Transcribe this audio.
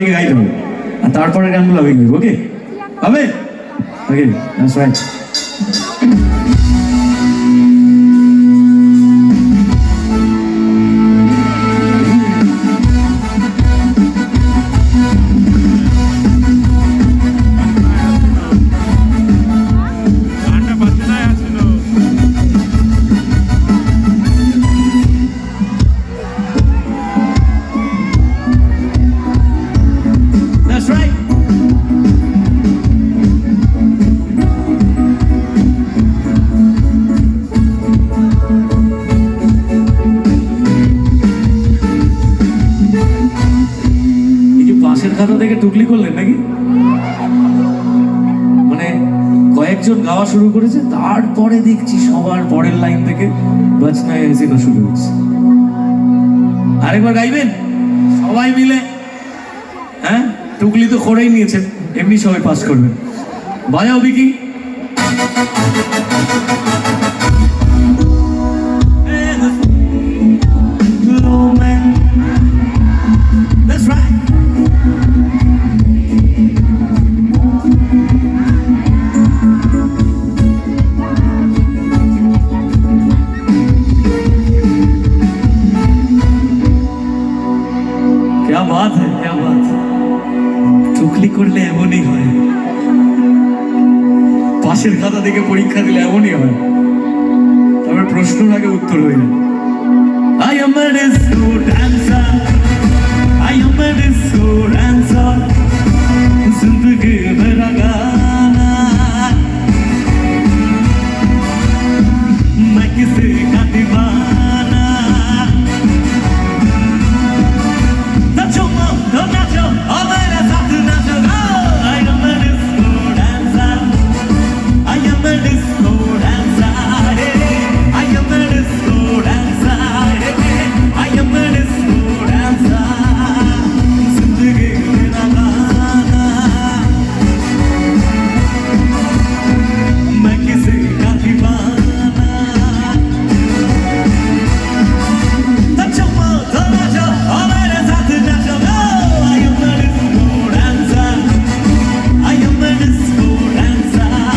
গাইতে হবে আর তারপরে গানগুলো আমি গাইব ওকে হবে ওকে রাইট এই যে পাশের খাতা থেকে টুকলি করলেন নাকি? মানে কয়েকজন গাওয়া শুরু করেছে, তারপরে দেখছি সবার পরের লাইন থেকে বাজনায় এসিনো শুরু হচ্ছে। আরেকবার গাইবেন? সবাই মিলে। হ্যাঁ? টুকলি তো করেই নিয়েছেন, এমনি সবাই পাস করবেন। বাজাও বিকি। क्या बात है क्या बात চুকলি করলে এমনই হয় পাশের খাতা থেকে পরীক্ষা দিলে এমনই হয় তবে প্রশ্নর আগে উত্তর হয়ে যায় I am a discord dancer I am a discord dancer Zindagi